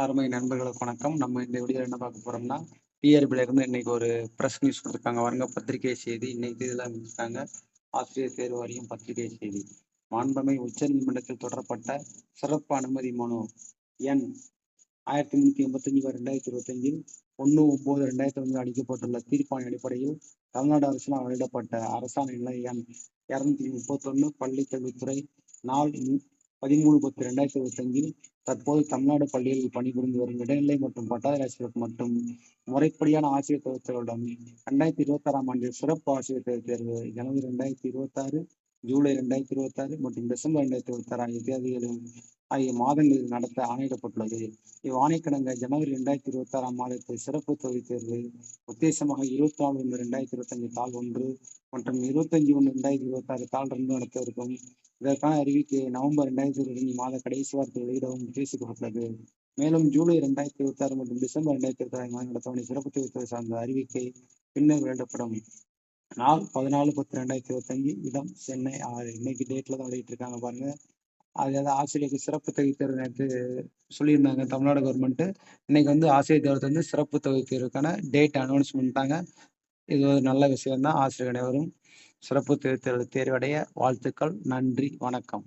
அருமை நண்பர்களுக்கு வணக்கம். நம்ம இந்த வீடியோ என்ன பார்க்க போறோம்னா பிஆர்பில இருந்து இன்னைக்கு ஒரு பிரஸ் நியூஸ் கொடுத்துருக்காங்க. வருங்க பத்திரிகை செய்தி. இன்னைக்கு இதில் இருக்காங்க ஆசிரியர் தேர்வு வாரியம் பத்திரிகை செய்தி. மாண்பமை உச்ச நீதிமன்றத்தில் தொடரப்பட்ட சிறப்பு அனுமதி மனு எண் ஆயிரத்தி முன்னூத்தி எண்பத்தஞ்சு ரெண்டாயிரத்தி இருபத்தஞ்சில் ஒன்று ஒன்பது ரெண்டாயிரத்தி ஒன்று அளிக்கப்பட்டுள்ள தீர்ப்பான அடிப்படையில் தமிழ்நாடு அரசினால் வெளியிடப்பட்ட அரசாணை நிலை எண் இருநூத்தி முப்பத்தொன்னு பள்ளிக்கல்வித்துறை நாள் பதிமூணு பத்து ரெண்டாயிரத்தி இருபத்தஞ்சில் தற்போது தமிழ்நாடு பள்ளியில் பணிபுரிந்து வரும் இடைநிலை மற்றும் பட்டதாரி ஆசிரியர்களுக்கு மற்றும் முறைப்படியான ஆசிரியர் தேர்வுகளுடன் இருபத்தி ஆறாம் ஆண்டில் சிறப்பு ஆசிரியர் தேர்வு தேர்வு ஜனவரி ரெண்டாயிரத்தி இருபத்தாறு ஜூலை ரெண்டாயிரத்தி இருபத்தாறு மற்றும் டிசம்பர் ரெண்டாயிரத்தி இருபத்தாறு ஆகிய தேதிகளில் ஆகிய மாதங்களில் நடத்த ஆணையிடப்பட்டுள்ளது. இவ்வாணைக்கிணங்க ஜனவரி ரெண்டாயிரத்தி இருபத்தாறாம் மாதத்தில் சிறப்பு தொகுதி தேர்வு உத்தேசமாக இருபத்தி நாலு ஒன்று ரெண்டாயிரத்தி இருபத்தஞ்சு தாள் ஒன்று மற்றும் இருபத்தஞ்சு ஒன்று ரெண்டாயிரத்தி இருபத்தாறு தாள் ரெண்டு நடத்த இருக்கும் இதற்கான அறிவிக்கை நவம்பர் ரெண்டாயிரத்தி இருபத்தஞ்சு மாத கடைசி வாரத்தில் வெளியிடவும் உத்தேசிக்கப்பட்டுள்ளது. மேலும் ஜூலை ரெண்டாயிரத்தி இருபத்தி ஆறு மற்றும் டிசம்பர் ரெண்டாயிரத்தி இருபத்தி ஆறு மாதம் நடத்தவனை சிறப்பு தேர்வு சார்ந்த அறிவிக்கை பின்னர் வெளியிடப்படும். நாள் பதினாலு பத்து ரெண்டாயிரத்தி இருபத்தஞ்சு இடம் சென்னை ஆறு. இன்னைக்கு டேட்ல தான் வெளியிட்டு இருக்காங்க பாருங்க. அதாவது ஆசிரியருக்கு சிறப்பு தொகை தேர்வு நேற்று சொல்லியிருந்தாங்க தமிழ்நாடு கவர்மெண்ட் இன்னைக்கு வந்து ஆசிரியர் தேர்வு வந்து சிறப்பு தொகை தேர்வுக்கான டேட் அனௌன்ஸ் பண்ணிட்டாங்க. இது ஒரு நல்ல விஷயம் தான் ஆசிரியர் அனைவரும் சிறப்பு தேர்வு தேர்வு தேர்வடைய வாழ்த்துக்கள். நன்றி. வணக்கம்.